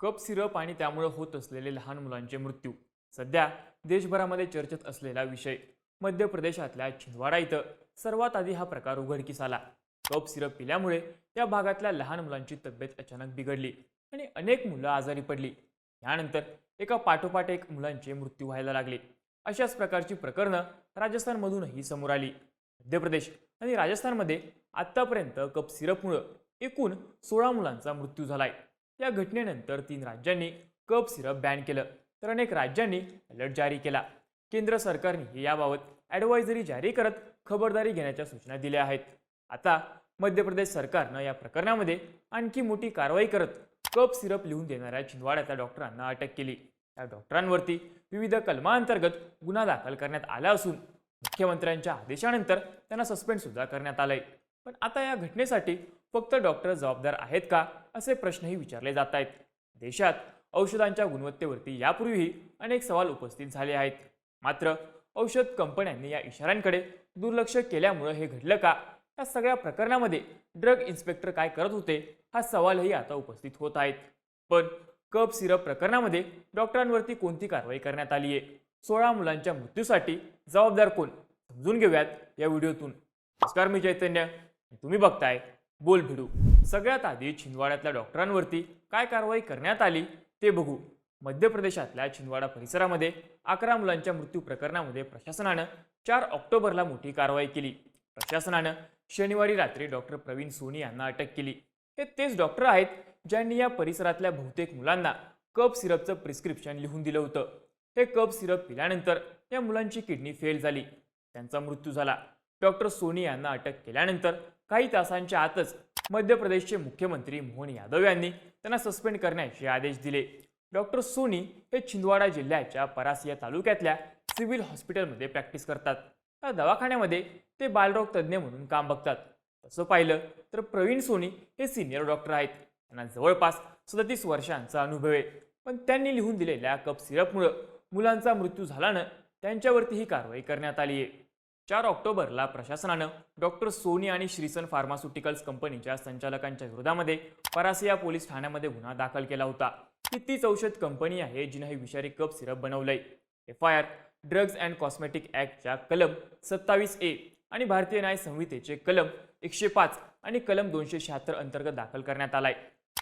Cup syrup आणि त्यामुळे होत असलेले लहान मुलांचे मृत्यू. सध्या देशभरामध्ये चर्चेत असलेला विषय मध्य प्रदेशातल्या छिंदवाडा इथं सर्वात आधी हा प्रकार उघडकीस आला. कप सिरप पिल्यामुळे या भागातल्या लहान मुलांची तब्येत अचानक बिघडली आणि अनेक मुलं आजारी पडली. यानंतर एका पाठोपाठ एक मुलांचे मृत्यू व्हायला लागले. अशाच प्रकारची प्रकरणं राजस्थानमधूनही समोर आली. मध्य प्रदेश आणि राजस्थानमध्ये आत्तापर्यंत कप सिरपमुळं एकूण सोळा मुलांचा मृत्यू झालाय. या घटनेनंतर तीन राज्यांनी कप सिरप बॅन केलं तर अनेक राज्यांनी अलर्ट जारी केला. केंद्र सरकारने याबाबत ॲडवायझरी जारी करत खबरदारी घेण्याच्या सूचना दिल्या आहेत. आता मध्य प्रदेश सरकारनं या प्रकरणामध्ये आणखी मोठी कारवाई करत कप सिरप लिहून देणाऱ्या छिंदवाड्याच्या डॉक्टरांना अटक केली. या डॉक्टरांवरती विविध कलमांतर्गत गुन्हा दाखल करण्यात आला असून मुख्यमंत्र्यांच्या आदेशानंतर त्यांना सस्पेंड सुद्धा करण्यात आलंय. पण आता या घटनेसाठी फक्त डॉक्टर जबाबदार आहेत का असे प्रश्नही विचारले जात आहेत देशात औषधांच्या गुणवत्तेवरती यापूर्वीही अनेक सवाल उपस्थित झाले आहेत. मात्र औषध कंपन्यांनी या इशाऱ्यांकडे दुर्लक्ष केल्यामुळं हे घडलं का? या सगळ्या प्रकरणामध्ये ड्रग इन्स्पेक्टर काय करत होते हा सवालही आता उपस्थित होत आहेत. पण कप सिरप प्रकरणामध्ये डॉक्टरांवरती कोणती कारवाई करण्यात आली आहे? सोळा मुलांच्या मृत्यूसाठी जबाबदार कोण? समजून घेऊयात या व्हिडिओतून. नमस्कार मी चैतन्य. तुम्ही बघताय बोल भिडू. सगळ्यात आधी छिंदवाड्यातल्या डॉक्टरांवरती काय कारवाई करण्यात आली ते बघू. मध्य प्रदेशातल्या छिंदवाडा परिसरामध्ये अकरा मुलांच्या मृत्यू प्रकरणामध्ये प्रशासनानं चार ऑक्टोबरला मोठी कारवाई केली. प्रशासनानं शनिवारी रात्री डॉक्टर प्रवीण सोनी यांना अटक केली. हे तेच डॉक्टर आहेत ज्यांनी या परिसरातल्या बहुतेक मुलांना कप सिरपचं प्रिस्क्रिप्शन लिहून दिलं होतं. हे कप सिरप पिल्यानंतर या मुलांची किडनी फेल झाली. त्यांचा मृत्यू झाला. डॉक्टर सोनी यांना अटक केल्यानंतर काही तासांच्या आतच मध्य प्रदेशचे मुख्यमंत्री मोहन यादव यांनी त्यांना सस्पेंड करण्याचे आदेश दिले. डॉक्टर सोनी हे छिंदवाडा जिल्ह्याच्या परासिया तालुक्यातल्या सिव्हिल हॉस्पिटलमध्ये प्रॅक्टिस करतात. त्या दवाखान्यामध्ये ते बालरोग तज्ज्ञ म्हणून काम बघतात. तसं पाहिलं तर प्रवीण सोनी हे सिनियर डॉक्टर आहेत. त्यांना जवळपास सदतीस वर्षांचा अनुभव आहे. पण त्यांनी लिहून दिलेल्या कप सिरपमुळं मुलांचा मृत्यू झाल्यानं त्यांच्यावरती ही कारवाई करण्यात आली आहे. चार ऑक्टोबरला प्रशासनानं डॉक्टर सोनी आणि श्रीसन फार्मास्युटिकल्स कंपनीच्या संचालकांच्या विरोधामध्ये परासिया पोलीस ठाण्यामध्ये गुन्हा दाखल केला होता. ही तीच औषध कंपनी आहे जिनं हे विषारी कप सिरप बनवलंय? F I R drugs and cosmetic ॲक्टच्या कलम सत्तावीस ए आणि भारतीय न्याय संहितेचे कलम एकशे पाच आणि कलम दोनशे शहात्तर अंतर्गत दाखल करण्यात आलाय.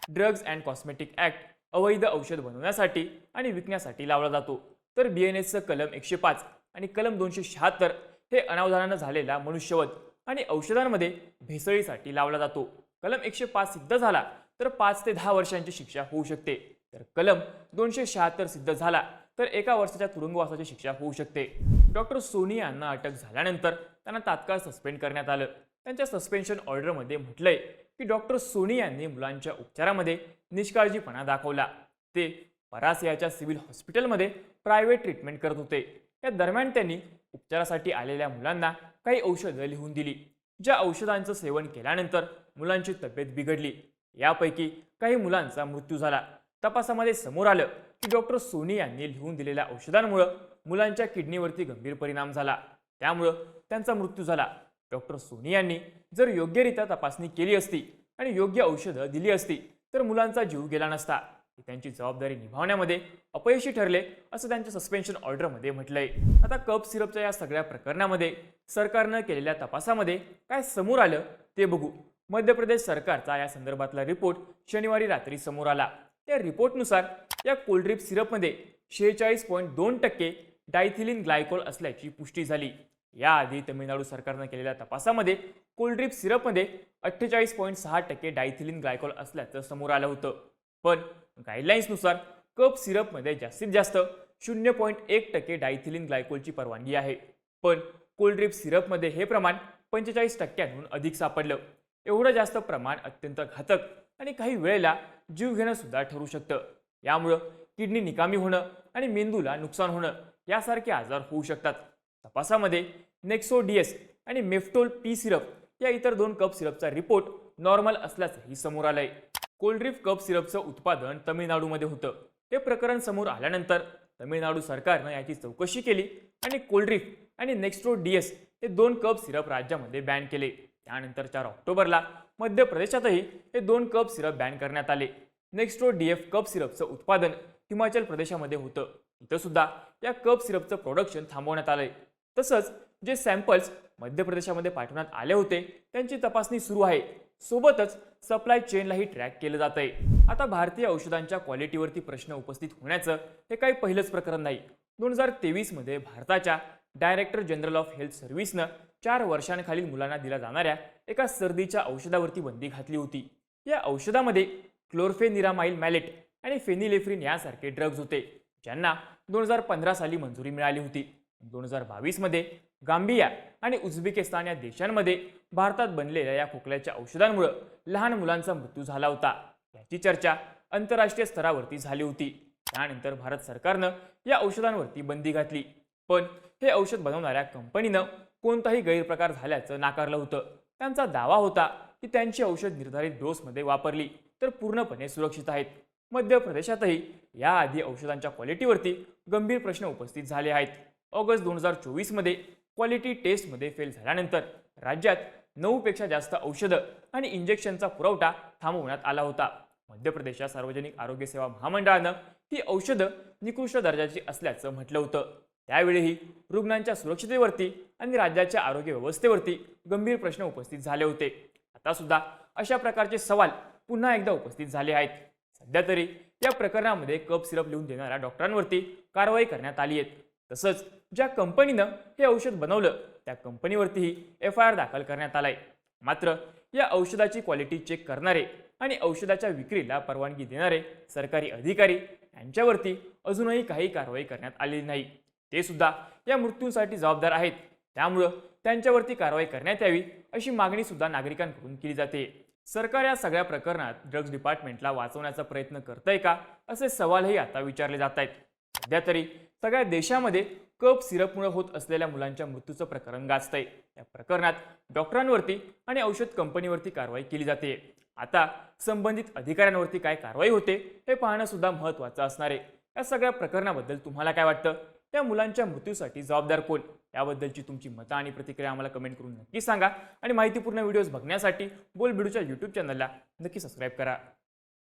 ड्रग्ज अँड कॉस्मेटिक ॲक्ट अवैध औषध बनवण्यासाठी आणि विकण्यासाठी लावला जातो. तर बी एन एसचं कलम एकशे पाच आणि कलम दोनशे शहात्तर हे अनावधानानं झालेला मनुष्यवध आणि औषधांमध्ये भेसळीसाठी लावला जातो. कलम एकशे पाच सिद्ध झाला तर पाच ते दहा वर्षांची शिक्षा होऊ शकते. तर कलम दोनशे शहात्तर सिद्ध झाला तर एका वर्षाच्या तुरुंगवासाची शिक्षा होऊ शकते. डॉक्टर सोनी यांना अटक झाल्यानंतर त्यांना तात्काळ सस्पेंड करण्यात आलं. त्यांच्या सस्पेन्शन ऑर्डरमध्ये म्हटलंय की डॉक्टर सोनी यांनी मुलांच्या उपचारामध्ये निष्काळजीपणा दाखवला. ते परासियाच्या सिव्हिल हॉस्पिटलमध्ये प्रायव्हेट ट्रीटमेंट करत होते. या दरम्यान त्यांनी उपचारासाठी आलेल्या मुलांना काही औषधं लिहून दिली. ज्या औषधांचं सेवन केल्यानंतर मुलांची तब्येत बिघडली. यापैकी काही मुलांचा मृत्यू झाला. तपासामध्ये समोर आलं की डॉक्टर सोनी यांनी लिहून दिलेल्या औषधांमुळं मुलांच्या किडनीवरती गंभीर परिणाम झाला. त्यामुळं त्यांचा मृत्यू झाला. डॉक्टर सोनी यांनी जर योग्यरित्या तपासणी केली असती आणि योग्य औषधं दिली असती तर मुलांचा जीव गेला नसता. ते त्यांची जबाबदारी निभावण्यामध्ये अपयशी ठरले असं त्यांच्या सस्पेन्शन ऑर्डरमध्ये म्हटलंय. आता कप सिरपच्या या सगळ्या प्रकरणामध्ये सरकारनं केलेल्या तपासामध्ये काय समोर आलं ते बघू. मध्य प्रदेश सरकारचा या संदर्भातला रिपोर्ट शनिवारी रात्री समोर आला. त्या रिपोर्टनुसार या कोल्ड्रिप सिरपमध्ये शेहेचाळीस पॉईंट दोन टक्के डायथिलिन ग्लायकोल असल्याची पुष्टी झाली. याआधी तमिळनाडू सरकारनं केलेल्या तपासामध्ये कोल्ड्रिप सिरपमध्ये अठ्ठेचाळीस पॉईंट सहा टक्के डायथिलिन ग्लायकोल असल्याचं समोर आलं होतं. पण गाईडलाईन्सनुसार कप सिरपमध्ये जास्तीत जास्त शून्य पॉईंट एक टक्के डायथिलिन ग्लायकोलची परवानगी आहे. पण कोल्ड्रिप सिरपमध्ये हे प्रमाण पंचेचाळीस टक्क्यांहून अधिक सापडलं. एवढं जास्त प्रमाण अत्यंत घातक आणि काही वेळेला जीव घेणं सुद्धा ठरू शकतं. यामुळं किडनी निकामी होणं आणि मेंदूला नुकसान होणं यासारखे आजार होऊ शकतात. तपासामध्ये नेक्सोडीएस आणि मेफ्टोल पी सिरप या इतर दोन कप सिरपचा रिपोर्ट नॉर्मल असल्याचंही समोर आलंय. कोल्ड्रिफ कप सिरपचं उत्पादन तमिळनाडूमध्ये होतं. हे प्रकरण समोर आल्यानंतर तमिळनाडू सरकारनं याची चौकशी केली आणि कोल्ड्रिफ आणि नेक्स्ट्रो डीएस हे दोन कप सिरप राज्यामध्ये बॅन केले. त्यानंतर चार ऑक्टोबरला मध्य प्रदेशातही हे दोन कप सिरप बॅन करण्यात आले. नेक्स्ट्रो डी एफ कप सिरपचं उत्पादन हिमाचल प्रदेशामध्ये होतं. इथं सुद्धा या कप सिरपचं प्रोडक्शन थांबवण्यात आलंय. तसंच जे सॅम्पल्स मध्य प्रदेशामध्ये पाठवण्यात आले होते त्यांची तपासणी सुरू आहे. सोबतच सप्लाय चेनलाही ट्रॅक केलं जात आहे आता भारतीय औषधांच्या क्वालिटीवरती प्रश्न उपस्थित होण्याचं हे काही पहिलंच प्रकरण नाही. दोन हजार तेवीसमध्ये भारताच्या डायरेक्टर जनरल ऑफ हेल्थ सर्व्हिसनं चार वर्षांखालील मुलांना दिल्या जाणाऱ्या एका सर्दीच्या औषधावरती बंदी घातली होती. या औषधामध्ये क्लोरफेनिरामाईल मॅलेट आणि फेनिलेफ्रिन यासारखे ड्रग्ज होते ज्यांना दोन हजार पंधरा साली मंजुरी मिळाली होती. दोन हजार बावीसमध्ये गांबिया आणि उझबेकिस्तान या देशांमध्ये भारतात बनलेल्या या खोकल्याच्या औषधांमुळे लहान मुलांचा मृत्यू झाला होता. याची चर्चा आंतरराष्ट्रीय स्तरावरती झाली होती. त्यानंतर भारत सरकारनं या औषधांवरती बंदी घातली. पण हे औषध बनवणाऱ्या कंपनीनं कोणताही गैरप्रकार झाल्याचं नाकारलं होतं. त्यांचा दावा होता की त्यांची औषध निर्धारित डोसमध्ये वापरली तर पूर्णपणे सुरक्षित आहेत. मध्य प्रदेशातही याआधी औषधांच्या क्वालिटीवरती गंभीर प्रश्न उपस्थित झाले आहेत. ऑगस्ट दोन हजार चोवीसमध्ये क्वालिटी टेस्टमध्ये फेल झाल्यानंतर राज्यात नऊपेक्षा जास्त औषधं आणि इंजेक्शनचा पुरवठा थांबवण्यात आला होता. मध्य प्रदेशच्या सार्वजनिक आरोग्य सेवा महामंडळानं ही औषधं निकृष्ट दर्जाची असल्याचं म्हटलं होतं. त्यावेळीही रुग्णांच्या सुरक्षितेवरती आणि राज्याच्या आरोग्य व्यवस्थेवरती गंभीर प्रश्न उपस्थित झाले होते. आता सुद्धा अशा प्रकारचे सवाल पुन्हा एकदा उपस्थित झाले आहेत. सध्या तरी या प्रकरणामध्ये कप सिरप लिहून देणाऱ्या डॉक्टरांवरती कारवाई करण्यात आली आहे. तसंच ज्या कंपनीनं हे औषध बनवलं त्या कंपनीवरतीही एफ आय आर दाखल करण्यात आलाय. मात्र या औषधाची क्वालिटी चेक करणारे आणि औषधाच्या विक्रीला परवानगी देणारे सरकारी अधिकारी यांच्यावरती अजूनही काही कारवाई करण्यात आलेली नाही. ते सुद्धा या मृत्यूंसाठी जबाबदार आहेत. त्यामुळं त्यांच्यावरती कारवाई करण्यात यावी अशी मागणी सुद्धा नागरिकांकडून केली जाते. सरकार या सगळ्या प्रकरणात ड्रग्ज डिपार्टमेंटला वाचवण्याचा प्रयत्न करतंय का असे सवालही आता विचारले जात आहेत. सध्या तरी सगळ्या देशामध्ये कप सिरपमुळे होत असलेल्या मुलांच्या मृत्यूचं प्रकरण गाजतंय. या प्रकरणात डॉक्टरांवरती आणि औषध कंपनीवरती कारवाई केली जाते. आता संबंधित अधिकाऱ्यांवरती काय कारवाई होते हे पाहणं सुद्धा महत्त्वाचं असणार आहे. या सगळ्या प्रकरणाबद्दल तुम्हाला काय वाटतं? त्या मुलांच्या मृत्यूसाठी जबाबदार कोण? याबद्दलची तुमची मतं आणि प्रतिक्रिया आम्हाला कमेंट करून नक्की सांगा. आणि माहितीपूर्ण व्हिडिओज बघण्यासाठी बोल बिडूच्या यूट्यूब चॅनलला नक्की सबस्क्राईब करा.